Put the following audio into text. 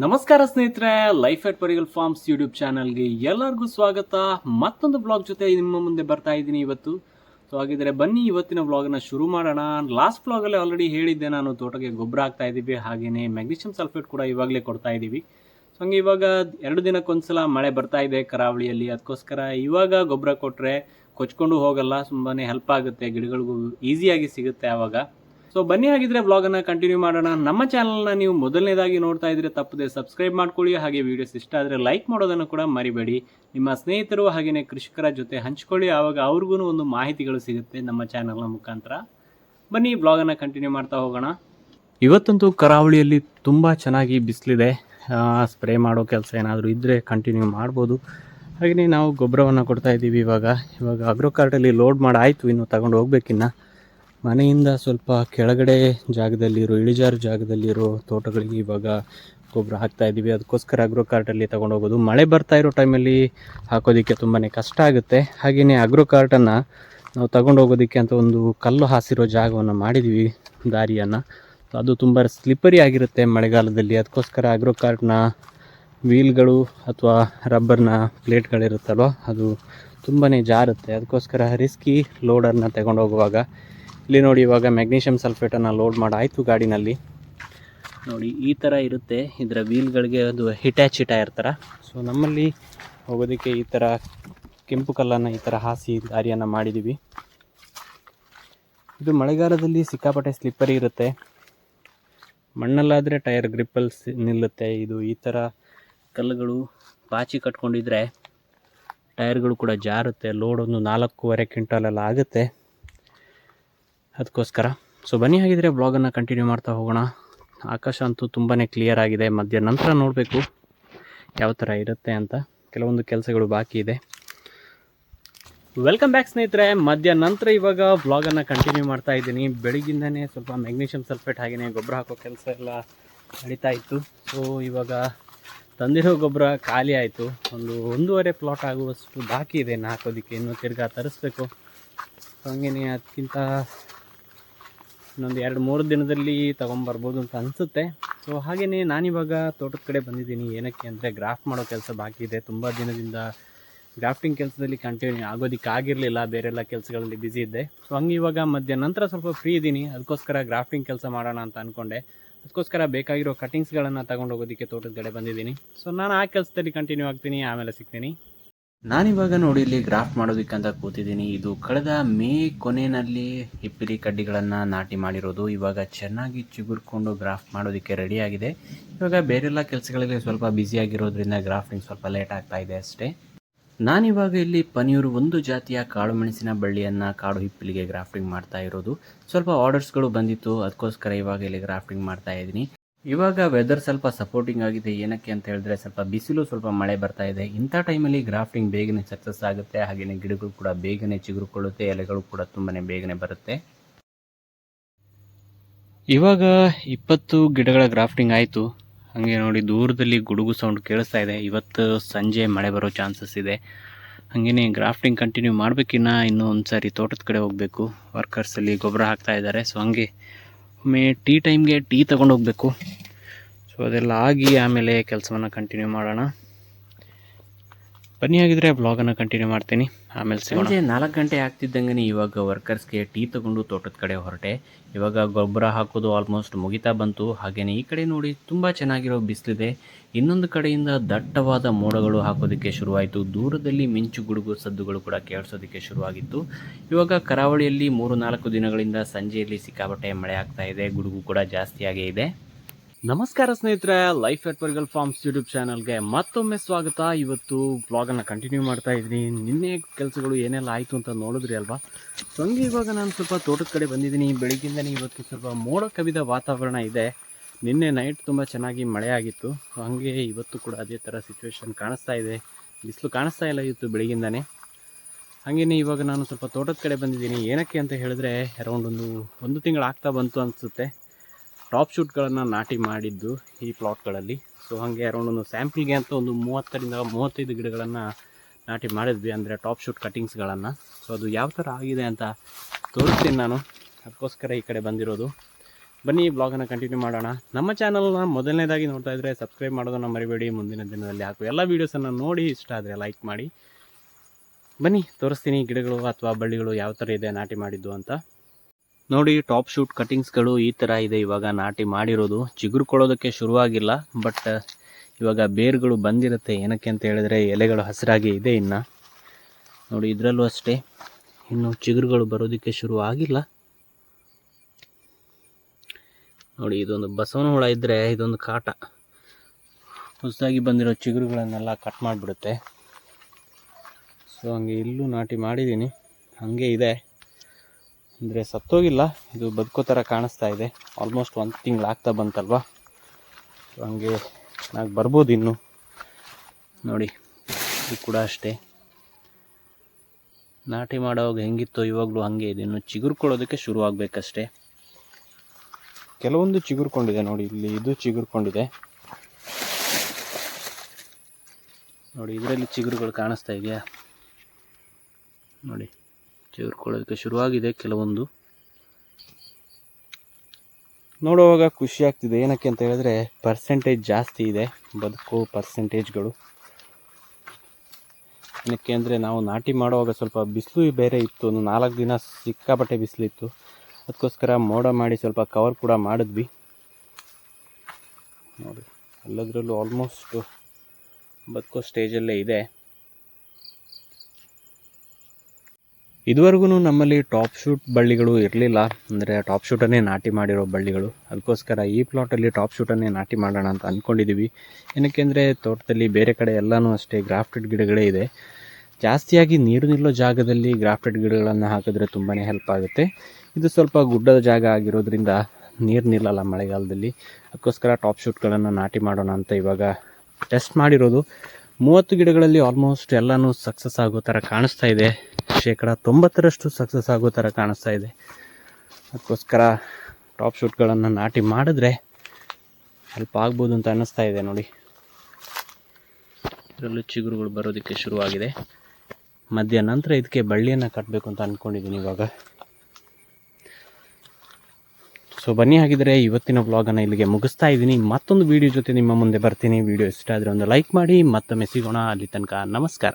ನಮಸ್ಕಾರ ಸ್ನೇಹಿತರೆ life at Parigal farms YouTube ಚಾನಲ್ಗೆ ಎಲ್ಲರಿಗೂ ಸ್ವಾಗತ. ಮತ್ತೊಂದು ಬ್ಲಾಗ್ ಜೊತೆ ನಿಮ್ಮ ಮುಂದೆ ಬರ್ತಾ ಇದ್ದೀನಿ ಇವತ್ತು. ಸೊ ಹಾಗಿದ್ರೆ ಬನ್ನಿ, ಇವತ್ತಿನ ವ್ಲಾಗನ್ನ ಶುರು ಮಾಡೋಣ. ಲಾಸ್ಟ್ ವ್ಲಾಗಲ್ಲಿ ಆಲ್ರೆಡಿ ಹೇಳಿದ್ದೆ, ನಾನು ತೋಟಕ್ಕೆ ಗೊಬ್ಬರ ಹಾಕ್ತಾ ಇದ್ದೀವಿ. ಹಾಗೆಯೇ ಮ್ಯಾಗ್ನೀಷಿಯಂ ಸಲ್ಫೇಟ್ ಕೂಡ ಇವಾಗಲೇ ಕೊಡ್ತಾ ಇದ್ದೀವಿ. ಸೊ ಹಂಗೆ ಇವಾಗ ಎರಡು ದಿನಕ್ಕೊಂದ್ಸಲ ಮಳೆ ಬರ್ತಾ ಇದೆ ಕರಾವಳಿಯಲ್ಲಿ. ಅದಕ್ಕೋಸ್ಕರ ಇವಾಗ ಗೊಬ್ಬರ ಕೊಟ್ಟರೆ ಕೊಚ್ಕೊಂಡು ಹೋಗಲ್ಲ ತುಂಬಾ ಹೆಲ್ಪ್ ಆಗುತ್ತೆ, ಗಿಡಗಳಿಗೂ ಈಸಿಯಾಗಿ ಸಿಗುತ್ತೆ ಆವಾಗ. ಸೊ ಬನ್ನಿ ಹಾಗಿದ್ರೆ ವ್ಲಾಗನ್ನು ಕಂಟಿನ್ಯೂ ಮಾಡೋಣ. ನಮ್ಮ ಚಾನಲ್ನ ನೀವು ಮೊದಲನೇದಾಗಿ ನೋಡ್ತಾ ಇದ್ರೆ ತಪ್ಪದೆ ಸಬ್ಸ್ಕ್ರೈಬ್ ಮಾಡ್ಕೊಳ್ಳಿ. ಹಾಗೆ ವಿಡಿಯೋಸ್ ಇಷ್ಟ ಆದರೆ ಲೈಕ್ ಮಾಡೋದನ್ನು ಕೂಡ ಮರಿಬೇಡಿ. ನಿಮ್ಮ ಸ್ನೇಹಿತರು ಹಾಗೆಯೇ ಕೃಷಿಕರ ಜೊತೆ ಹಂಚ್ಕೊಳ್ಳಿ. ಆವಾಗ ಅವ್ರಿಗೂ ಒಂದು ಮಾಹಿತಿಗಳು ಸಿಗುತ್ತೆ ನಮ್ಮ ಚಾನಲ್ನ ಮುಖಾಂತರ. ಬನ್ನಿ ವ್ಲಾಗನ್ನು ಕಂಟಿನ್ಯೂ ಮಾಡ್ತಾ ಹೋಗೋಣ. ಇವತ್ತಂತೂ ಕರಾವಳಿಯಲ್ಲಿ ತುಂಬ ಚೆನ್ನಾಗಿ ಬಿಸಿಲಿದೆ. ಸ್ಪ್ರೇ ಮಾಡೋ ಕೆಲಸ ಏನಾದರೂ ಇದ್ದರೆ ಕಂಟಿನ್ಯೂ ಮಾಡ್ಬೋದು. ಹಾಗೆಯೇ ನಾವು ಗೊಬ್ಬರವನ್ನು ಕೊಡ್ತಾ ಇದ್ದೀವಿ ಇವಾಗ. ಇವಾಗ ಅಗ್ರೋ ಕಾರ್ಟಲ್ಲಿ ಲೋಡ್ ಮಾಡಿ ಆಯಿತು. ಇನ್ನು ತಗೊಂಡು ಹೋಗ್ಬೇಕಿನ್ನ. ಮನೆಯಿಂದ ಸ್ವಲ್ಪ ಕೆಳಗಡೆ ಜಾಗದಲ್ಲಿರೋ, ಇಳಿಜಾರು ಜಾಗದಲ್ಲಿರೋ ತೋಟಗಳಿಗೆ ಇವಾಗ ಗೊಬ್ಬರ ಹಾಕ್ತಾ ಇದ್ದೀವಿ. ಅದಕ್ಕೋಸ್ಕರ ಅಗ್ರೋ ಕಾರ್ಟಲ್ಲಿ ತಗೊಂಡು ಹೋಗೋದು. ಮಳೆ ಬರ್ತಾ ಇರೋ ಟೈಮಲ್ಲಿ ಹಾಕೋದಕ್ಕೆ ತುಂಬಾ ಕಷ್ಟ ಆಗುತ್ತೆ. ಹಾಗೆಯೇ ಅಗ್ರೋ ಕಾರ್ಟನ್ನು ನಾವು ತಗೊಂಡು ಹೋಗೋದಕ್ಕೆ ಅಂತ ಒಂದು ಕಲ್ಲು ಹಾಸಿರೋ ಜಾಗವನ್ನು ಮಾಡಿದ್ವಿ, ದಾರಿಯನ್ನು. ಅದು ತುಂಬ ಸ್ಲಿಪ್ಪರಿ ಆಗಿರುತ್ತೆ ಮಳೆಗಾಲದಲ್ಲಿ. ಅದಕ್ಕೋಸ್ಕರ ಅಗ್ರೋ ಕಾರ್ಟ್ನ ವೀಲ್ಗಳು ಅಥವಾ ರಬ್ಬರ್ನ ಪ್ಲೇಟ್ಗಳಿರುತ್ತಲ್ವ, ಅದು ತುಂಬಾ ಜಾರುತ್ತೆ. ಅದಕ್ಕೋಸ್ಕರ ರಿಸ್ಕಿ ಲೋಡರ್ನ ತಗೊಂಡು ಹೋಗುವಾಗ ಇಲ್ಲಿ ನೋಡಿ ಇವಾಗ ಮ್ಯಾಗ್ನೀಷಿಯಂ ಸಲ್ಫೇಟನ್ನು ಲೋಡ್ ಮಾಡಾಯಿತು ಗಾಡಿನಲ್ಲಿ. ನೋಡಿ ಈ ಥರ ಇರುತ್ತೆ. ಇದರ ವೀಲ್ಗಳಿಗೆ ಅದು ಹಿಟ್ಯಾಚ್ ಟೈರ್ ಥರ ಸೊ ನಮ್ಮಲ್ಲಿ ಹೋಗೋದಕ್ಕೆ ಈ ಥರ ಕೆಂಪು ಕಲ್ಲನ್ನು ಈ ಥರ ಹಾಸಿ ದಾರಿಯನ್ನು ಮಾಡಿದ್ದೀವಿ ಇದು ಮಳೆಗಾಲದಲ್ಲಿ ಸಿಕ್ಕಾಪಟ್ಟೆ ಸ್ಲಿಪ್ಪರಿ ಇರುತ್ತೆ. ಮಣ್ಣಲ್ಲಾದರೆ ಟೈರ್ ಗ್ರಿಪ್ಪಲ್ಲಿ ನಿಲ್ಲುತ್ತೆ. ಇದು ಈ ಥರ ಕಲ್ಲುಗಳು ಪಾಚಿ ಕಟ್ಕೊಂಡಿದ್ರೆ ಟೈರ್ಗಳು ಕೂಡ ಜಾರುತ್ತೆ. ಲೋಡ್ ಒಂದು ನಾಲ್ಕೂವರೆ ಕ್ವಿಂಟಲೆಲ್ಲ ಆಗುತ್ತೆ. ಅದಕ್ಕೋಸ್ಕರ. ಸೊ ಬನ್ನಿ ಹಾಗಿದ್ರೆ ಬ್ಲಾಗನ್ನು ಕಂಟಿನ್ಯೂ ಮಾಡ್ತಾ ಹೋಗೋಣ. ಆಕಾಶ ಅಂತೂ ತುಂಬಾ ಕ್ಲಿಯರ್ ಆಗಿದೆ. ಮಧ್ಯ ನಂತರ ನೋಡಬೇಕು ಯಾವ ಥರ ಇರುತ್ತೆ ಅಂತ. ಕೆಲವೊಂದು ಕೆಲಸಗಳು ಬಾಕಿ ಇದೆ. ವೆಲ್ಕಮ್ ಬ್ಯಾಕ್ ಸ್ನೇಹಿತರೆ. ಮಧ್ಯ ನಂತರ ಇವಾಗ ವ್ಲಾಗನ್ನು ಕಂಟಿನ್ಯೂ ಮಾಡ್ತಾ ಇದ್ದೀನಿ. ಬೆಳಿಗ್ಗಿಂದನೇ ಸ್ವಲ್ಪ ಮ್ಯಾಗ್ನೀಷಿಯಂ ಸಲ್ಫೇಟ್ ಹಾಗೆಯೇ ಗೊಬ್ಬರ ಹಾಕೋ ಕೆಲಸ ಎಲ್ಲ ನಡೀತಾ ಇತ್ತು. ಸೊ ಇವಾಗ ತಂದಿರೋ ಗೊಬ್ಬರ ಖಾಲಿ ಆಯಿತು. ಒಂದು ಒಂದೂವರೆ ಪ್ಲಾಟ್ ಆಗುವಷ್ಟು ಬಾಕಿ ಇದೆ. ಇನ್ನು ಹಾಕೋದಕ್ಕೆ ಇನ್ನೂ ತಿರ್ಗಾ ತರಿಸ್ಬೇಕು. ಹಾಗೆಯೇ ಅದಕ್ಕಿಂತ ಇನ್ನೊಂದು ಎರಡು ಮೂರು ದಿನದಲ್ಲಿ ತೊಗೊಂಬರ್ಬೋದು ಅಂತ ಅನಿಸುತ್ತೆ. ಸೊ ಹಾಗೆಯೇ ನಾನಿವಾಗ ತೋಟದ ಕಡೆ ಬಂದಿದ್ದೀನಿ. ಏನಕ್ಕೆ ಅಂದರೆ ಗ್ರಾಫ್ಟ್ ಮಾಡೋ ಕೆಲಸ ಬಾಕಿ ಇದೆ. ತುಂಬ ದಿನದಿಂದ ಗ್ರಾಫ್ಟಿಂಗ್ ಕೆಲಸದಲ್ಲಿ ಕಂಟಿನ್ಯೂ ಆಗೋದಕ್ಕೆ ಆಗಿರಲಿಲ್ಲ. ಬೇರೆಲ್ಲ ಕೆಲಸಗಳಲ್ಲಿ ಬ್ಯುಸಿ ಇದ್ದೆ. ಸೊ ಹಂಗೆ ಇವಾಗ ಮಧ್ಯ ನಂತರ ಸ್ವಲ್ಪ ಫ್ರೀ ಇದ್ದೀನಿ. ಅದಕ್ಕೋಸ್ಕರ ಗ್ರಾಫ್ಟಿಂಗ್ ಕೆಲಸ ಮಾಡೋಣ ಅಂತ ಅಂದ್ಕೊಂಡೆ ಅದಕ್ಕೋಸ್ಕರ ಬೇಕಾಗಿರೋ ಕಟಿಂಗ್ಸ್ಗಳನ್ನು ತಗೊಂಡು ಹೋಗೋದಕ್ಕೆ ತೋಟದ ಕಡೆ ಬಂದಿದ್ದೀನಿ. ಸೊ ನಾನು ಆ ಕೆಲಸದಲ್ಲಿ ಕಂಟಿನ್ಯೂ ಆಗ್ತೀನಿ. ಆಮೇಲೆ ಸಿಗ್ತೀನಿ. ನಾನಿವಾಗ ನೋಡಿ ಇಲ್ಲಿ ಗ್ರಾಫ್ಟ್ ಮಾಡೋದಕ್ಕಂತ ಕೂತಿದ್ದೀನಿ. ಇದು ಕಳೆದ ಮೇ ಕೊನೆಯಲ್ಲಿ ಹಿಪ್ಪಿರಿ ಕಡ್ಡಿಗಳನ್ನು ನಾಟಿ ಮಾಡಿರೋದು. ಇವಾಗ ಚೆನ್ನಾಗಿ ಚಿಗುರ್ಕೊಂಡು ಗ್ರಾಫ್ಟ್ ಮಾಡೋದಕ್ಕೆ ರೆಡಿ ಆಗಿದೆ. ಇವಾಗ ಬೇರೆಲ್ಲ ಕೆಲಸಗಳಲ್ಲಿ ಸ್ವಲ್ಪ ಬ್ಯುಸಿ ಆಗಿರೋದ್ರಿಂದ ಗ್ರಾಫ್ಟಿಂಗ್ ಸ್ವಲ್ಪ ಲೇಟ್ ಆಗ್ತಾ ಇದೆ ಅಷ್ಟೇ. ನಾನಿವಾಗ ಇಲ್ಲಿ ಪನೀರು ಒಂದು ಜಾತಿಯ ಕಾಳು ಮೆಣಸಿನ ಬಳ್ಳಿಯನ್ನು ಕಾಡು ಹಿಪ್ಪಲಿಗೆ ಗ್ರಾಫ್ಟಿಂಗ್ ಮಾಡ್ತಾ ಇರೋದು. ಸ್ವಲ್ಪ ಆರ್ಡರ್ಸ್ಗಳು ಬಂದಿತ್ತು. ಅದಕ್ಕೋಸ್ಕರ ಇವಾಗ ಇಲ್ಲಿ ಗ್ರಾಫ್ಟಿಂಗ್ ಮಾಡ್ತಾ ಇದ್ದೀನಿ. ಇವಾಗ ವೆದರ್ ಸ್ವಲ್ಪ ಸಪೋರ್ಟಿಂಗ್ ಆಗಿದೆ. ಏನಕ್ಕೆ ಅಂತ ಹೇಳಿದ್ರೆ ಸ್ವಲ್ಪ ಬಿಸಿಲು ಸ್ವಲ್ಪ ಮಳೆ ಬರ್ತಾ ಇದೆ. ಇಂಥ ಟೈಮಲ್ಲಿ ಗ್ರಾಫ್ಟಿಂಗ್ ಬೇಗನೆ ಸಕ್ಸಸ್ ಆಗುತ್ತೆ. ಹಾಗೆಯೇ ಗಿಡಗಳು ಕೂಡ ಬೇಗನೆ ಚಿಗುರುಕೊಳ್ಳುತ್ತೆ. ಎಲೆಗಳು ಕೂಡ ತುಂಬಾ ಬೇಗನೆ ಬರುತ್ತೆ. ಇವಾಗ ಇಪ್ಪತ್ತು ಗಿಡಗಳ ಗ್ರಾಫ್ಟಿಂಗ್ ಆಯಿತು. ಹಾಗೆ ನೋಡಿ ದೂರದಲ್ಲಿ ಗುಡುಗು ಸೌಂಡ್ ಕೇಳಿಸ್ತಾ ಇದೆ. ಇವತ್ತು ಸಂಜೆ ಮಳೆ ಬರೋ ಚಾನ್ಸಸ್ ಇದೆ. ಹಾಗೆಯೇ ಗ್ರಾಫ್ಟಿಂಗ್ ಕಂಟಿನ್ಯೂ ಮಾಡಬೇಕಿನ್ನ ಇನ್ನೂ ಒಂದು ಸಾರಿ ತೋಟದ ಕಡೆ ಹೋಗಬೇಕು. ವರ್ಕರ್ಸಲ್ಲಿ ಗೊಬ್ಬರ ಹಾಕ್ತಾ ಇದ್ದಾರೆ. ಸೊ ಹಂಗೆ ಒಮ್ಮೆ ಟೀ ಟೈಮ್ಗೆ ಟೀ ತೊಗೊಂಡು ಹೋಗಬೇಕು ಸೊ ಅದೆಲ್ಲ ಆಗಿ ಆಮೇಲೆ ಕೆಲಸವನ್ನು ಕಂಟಿನ್ಯೂ ಮಾಡೋಣ. ಬನ್ನಿ ಆಗಿದ್ರೆ ಬ್ಲಾಗನ್ನು ಕಂಟಿನ್ಯೂ ಮಾಡ್ತೀನಿ. ಆಮೇಲೆ ಸಂಜೆ ನಾಲ್ಕು ಗಂಟೆ ಆಗ್ತಿದ್ದಂಗೆ ಇವಾಗ ವರ್ಕರ್ಸ್ಗೆ ಟೀ ತಗೊಂಡು ತೋಟದ ಕಡೆ ಹೊರಟೆ. ಇವಾಗ ಗೊಬ್ಬರ ಹಾಕೋದು ಆಲ್ಮೋಸ್ಟ್ ಮುಗಿತಾ ಬಂತು. ಹಾಗೆಯೇ ಈ ಕಡೆ ನೋಡಿ ತುಂಬ ಚೆನ್ನಾಗಿರೋ ಬಿಸಿಲಿದೆ. ಇನ್ನೊಂದು ಕಡೆಯಿಂದ ದಟ್ಟವಾದ ಮೋಡಗಳು ಹಾಕೋದಕ್ಕೆ ಶುರುವಾಯಿತು. ದೂರದಲ್ಲಿ ಮಿಂಚು ಗುಡುಗು ಸದ್ದುಗಳು ಕೂಡ ಕೇಳಿಸೋದಕ್ಕೆ ಶುರುವಾಗಿತ್ತು. ಇವಾಗ ಕರಾವಳಿಯಲ್ಲಿ ಮೂರು ನಾಲ್ಕು ದಿನಗಳಿಂದ ಸಂಜೆಯಲ್ಲಿ ಸಿಕ್ಕಾಪಟ್ಟೆ ಮಳೆ ಆಗ್ತಾ ಇದೆ. ಗುಡುಗು ಕೂಡ ಜಾಸ್ತಿಯಾಗೇ ಇದೆ. ನಮಸ್ಕಾರ ಸ್ನೇಹಿತರೆ life at Pargal farms YouTube ಚಾನಲ್ಗೆ ಮತ್ತೊಮ್ಮೆ ಸ್ವಾಗತ. ಇವತ್ತು ಬ್ಲಾಗನ್ನು ಕಂಟಿನ್ಯೂ ಮಾಡ್ತಾ ಇದ್ದೀನಿ. ನಿನ್ನೆ ಕೆಲಸಗಳು ಏನೆಲ್ಲ ಆಯಿತು ಅಂತ ನೋಡಿದ್ರಿ ಅಲ್ವಾ? ಸೊ ಹಂಗೆ ಇವಾಗ ನಾನು ಸ್ವಲ್ಪ ತೋಟದ ಕಡೆ ಬಂದಿದ್ದೀನಿ. ಬೆಳಿಗ್ಗಿಂದನೇ ಇವತ್ತು ಸ್ವಲ್ಪ ಮೋಡ ಕವಿದ ವಾತಾವರಣ ಇದೆ. ನಿನ್ನೆ ನೈಟ್ ತುಂಬ ಚೆನ್ನಾಗಿ ಮಳೆ ಆಗಿತ್ತು. ಹಾಗೆ ಇವತ್ತು ಕೂಡ ಅದೇ ಥರ ಸಿಚುವೇಶನ್ ಕಾಣಿಸ್ತಾ ಇದೆ. ಬಿಸಿಲು ಕಾಣಿಸ್ತಾ ಇಲ್ಲ ಇವತ್ತು ಬೆಳಗಿಂದನೇ ಹಾಗೆಯೇ ಇವಾಗ ನಾನು ಸ್ವಲ್ಪ ತೋಟದ ಕಡೆ ಬಂದಿದ್ದೀನಿ. ಏನಕ್ಕೆ ಅಂತ ಹೇಳಿದ್ರೆ ಅರೌಂಡ್ ಒಂದು ಒಂದು ತಿಂಗಳು ಆಗ್ತಾ ಬಂತು ಅನಿಸುತ್ತೆ. ಟಾಪ್ ಶೂಟ್ಗಳನ್ನು ನಾಟಿ ಮಾಡಿದ್ದು ಈ ಪ್ಲಾಟ್ಗಳಲ್ಲಿ ಸೊ ಹಾಗೆ ಅರೌಂಡ್ ಒಂದು ಸ್ಯಾಂಪಲ್ಗೆ ಅಂತ ಒಂದು ಮೂವತ್ತರಿಂದ ಮೂವತ್ತೈದು ಗಿಡಗಳನ್ನು ನಾಟಿ ಮಾಡಿದ್ವಿ, ಅಂದರೆ ಟಾಪ್ ಶೂಟ್ ಕಟ್ಟಿಂಗ್ಸ್ಗಳನ್ನು ಸೊ ಅದು ಯಾವ ಥರ ಆಗಿದೆ ಅಂತ ತೋರಿಸ್ತೀನಿ ನಾನು. ಅದಕ್ಕೋಸ್ಕರ ಈ ಕಡೆ ಬಂದಿರೋದು. ಬನ್ನಿ ಬ್ಲಾಗನ್ನು ಕಂಟಿನ್ಯೂ ಮಾಡೋಣ. ನಮ್ಮ ಚಾನಲ್ನ ಮೊದಲನೇದಾಗಿ ನೋಡ್ತಾ ಇದ್ದರೆ ಸಬ್ಸ್ಕ್ರೈಬ್ ಮಾಡೋದನ್ನು ಮರಿಬೇಡಿ. ಮುಂದಿನ ದಿನದಲ್ಲಿ ಹಾಕು ಎಲ್ಲ ವೀಡಿಯೋಸನ್ನು ನೋಡಿ. ಇಷ್ಟ ಆದರೆ ಲೈಕ್ ಮಾಡಿ. ಬನ್ನಿ, ತೋರಿಸ್ತೀನಿ ಗಿಡಗಳು ಅಥವಾ ಬಳ್ಳಿಗಳು ಯಾವ ಥರ ಇದೆ ನಾಟಿ ಮಾಡಿದ್ದು ಅಂತ. ನೋಡಿ ಟಾಪ್ ಶೂಟ್ ಕಟಿಂಗ್ಸ್ಗಳು ಈ ಥರ ಇದೆ. ಇವಾಗ ನಾಟಿ ಮಾಡಿರೋದು. ಚಿಗುರು ಕೊಡೋದಕ್ಕೆ ಶುರುವಾಗಿಲ್ಲ ಬಟ್ ಇವಾಗ ಬೇರುಗಳು ಬಂದಿರುತ್ತೆ. ಏನಕ್ಕೆ ಅಂತ ಹೇಳಿದ್ರೆ ಎಲೆಗಳು ಹಸಿರಾಗಿ ಇದೆ ಇನ್ನು. ನೋಡಿ, ಇದರಲ್ಲೂ ಅಷ್ಟೇ. ಇನ್ನು ಚಿಗುರುಗಳು ಬರೋದಕ್ಕೆ ಶುರು ಆಗಿಲ್ಲ. ನೋಡಿ, ಇದೊಂದು ಬಸವನ ಹುಳ ಇದ್ದರೆ ಇದೊಂದು ಕಾಟ. ಹೊಸದಾಗಿ ಬಂದಿರೋ ಚಿಗುರುಗಳನ್ನೆಲ್ಲ ಕಟ್ ಮಾಡಿಬಿಡುತ್ತೆ. ಸೊ ಹಂಗೆ ಇಲ್ಲೂ ನಾಟಿ ಮಾಡಿದ್ದೀನಿ. ಹಾಗೆ ಇದೆ. ಅಂದರೆ ಸತ್ತೋಗಿಲ್ಲ. ಇದು ಬದುಕೋ ಥರ ಕಾಣಿಸ್ತಾ ಇದೆ. ಆಲ್ಮೋಸ್ಟ್ ಒಂದು ತಿಂಗಳು ಆಗ್ತಾ ಬಂತಲ್ವಾ? ಹಂಗೆ ನಾವು ಬರ್ಬೋದು ಇನ್ನು. ನೋಡಿ, ಇದು ಕೂಡ ಅಷ್ಟೇ. ನಾಟಿ ಮಾಡೋವಾಗ ಹೆಂಗಿತ್ತೋ ಇವಾಗಲೂ ಹಾಗೆ ಇದೆ. ಇನ್ನು ಚಿಗುರ್ಕೊಳ್ಳೋದಕ್ಕೆ ಶುರು ಆಗಬೇಕಷ್ಟೇ. ಕೆಲವೊಂದು ಚಿಗುರ್ಕೊಂಡಿದೆ ನೋಡಿ, ಇಲ್ಲಿ ಇದು ಚಿಗುರ್ಕೊಂಡಿದೆ. ನೋಡಿ, ಇದರಲ್ಲಿ ಚಿಗುರುಗಳು ಕಾಣಿಸ್ತಾ ಇದೆಯಾ? ನೋಡಿ. ಚಿಗುರ್ಕೊಳ್ಳೋದಕ್ಕೆ ಶುರುವಾಗಿದೆ ಕೆಲವೊಂದು. ನೋಡುವಾಗ ಖುಷಿ ಆಗ್ತಿದೆ. ಏನಕ್ಕೆ ಅಂತ ಹೇಳಿದ್ರೆ ಪರ್ಸೆಂಟೇಜ್ ಜಾಸ್ತಿ ಇದೆ. ಬದುಕು ಪರ್ಸೆಂಟೇಜ್ಗಳು ಏನಕ್ಕೆ ಅಂದರೆ ನಾವು ನಾಟಿ ಮಾಡುವಾಗ ಸ್ವಲ್ಪ ಬಿಸಿಲು ಬೇರೆ ಇತ್ತು. ಒಂದು ನಾಲ್ಕು ದಿನ ಸಿಕ್ಕಾಪಟ್ಟೆ ಬಿಸಿಲಿತ್ತು. ಅದಕ್ಕೋಸ್ಕರ ಮೋಡ ಮಾಡಿ ಸ್ವಲ್ಪ ಕವರ್ ಕೂಡ ಮಾಡಿದ್ವಿ. ನೋಡಿ ಎಲ್ಲದರಲ್ಲೂ ಆಲ್ಮೋಸ್ಟ್ ಬದುಕೋ ಸ್ಟೇಜಲ್ಲೇ ಇದೆ. ಇದುವರೆಗೂ ನಮ್ಮಲ್ಲಿ ಟಾಪ್ ಶೂಟ್ ಬಳ್ಳಿಗಳು ಇರಲಿಲ್ಲ. ಅಂದರೆ ಟಾಪ್ ಶೂಟನ್ನೇ ನಾಟಿ ಮಾಡಿರೋ ಬಳ್ಳಿಗಳು. ಅದಕ್ಕೋಸ್ಕರ ಈ ಪ್ಲಾಟಲ್ಲಿ ಟಾಪ್ ಶೂಟನ್ನೇ ನಾಟಿ ಮಾಡೋಣ ಅಂತ ಅಂದ್ಕೊಂಡಿದ್ದೀವಿ ಏನಕ್ಕೆ ಅಂದರೆ ತೋಟದಲ್ಲಿ ಬೇರೆ ಕಡೆ ಎಲ್ಲನೂ ಅಷ್ಟೇ ಗ್ರಾಫ್ಟೆಡ್ ಗಿಡಗಳೇ ಇದೆ. ಜಾಸ್ತಿಯಾಗಿ ನೀರು ನಿಲ್ಲೋ ಜಾಗದಲ್ಲಿ ಗ್ರಾಫ್ಟೆಡ್ ಗಿಡಗಳನ್ನು ಹಾಕಿದ್ರೆ ತುಂಬಾ ಹೆಲ್ಪ್ ಆಗುತ್ತೆ. ಇದು ಸ್ವಲ್ಪ ಗುಡ್ಡದ ಜಾಗ ಆಗಿರೋದ್ರಿಂದ ನೀರು ನಿಲ್ಲಲ್ಲ ಮಳೆಗಾಲದಲ್ಲಿ. ಅದಕ್ಕೋಸ್ಕರ ಟಾಪ್ ಶೂಟ್ಗಳನ್ನು ನಾಟಿ ಮಾಡೋಣ ಅಂತ ಇವಾಗ ಟೆಸ್ಟ್ ಮಾಡಿರೋದು. ಮೂವತ್ತು ಗಿಡಗಳಲ್ಲಿ ಆಲ್ಮೋಸ್ಟ್ ಎಲ್ಲನೂ ಸಕ್ಸಸ್ ಆಗೋ ಥರ ಕಾಣಿಸ್ತಾ ಇದೆ. ಶೇಕಡ ತೊಂಬತ್ತರಷ್ಟು ಸಕ್ಸಸ್ ಆಗೋ ಥರ ಕಾಣಿಸ್ತಾ ಇದೆ. ಅದಕ್ಕೋಸ್ಕರ ಟಾಪ್ ಶೂಟ್ಗಳನ್ನು ನಾಟಿ ಮಾಡಿದ್ರೆ ಹೆಲ್ಪ್ ಆಗ್ಬೋದು ಅಂತ ಅನ್ನಿಸ್ತಾ ಇದೆ ನೋಡಿ. ಇದರಲ್ಲೂ ಚಿಗುರುಗಳು ಬರೋದಕ್ಕೆ ಶುರುವಾಗಿದೆ. ಮಧ್ಯ ನಂತರ ಇದಕ್ಕೆ ಬಳ್ಳಿಯನ್ನು ಕಟ್ಟಬೇಕು ಅಂತ ಅಂದ್ಕೊಂಡಿದ್ದೀನಿ ಇವಾಗ. ಸೊ ಬನ್ನಿ ಹಾಗಿದ್ರೆ ಇವತ್ತಿನ ವ್ಲಾಗನ್ನು ಇಲ್ಲಿಗೆ ಮುಗಿಸ್ತಾ ಇದ್ದೀನಿ. ಮತ್ತೊಂದು ವೀಡಿಯೋ ಜೊತೆ ನಿಮ್ಮ ಮುಂದೆ ಬರ್ತೀನಿ. ವಿಡಿಯೋ ಇಷ್ಟ ಆದರೆ ಒಂದು ಲೈಕ್ ಮಾಡಿ, ಮತ್ತೊಮ್ಮೆ ಸಿಗೋಣ. ಅಲ್ಲಿ ತನಕ ನಮಸ್ಕಾರ.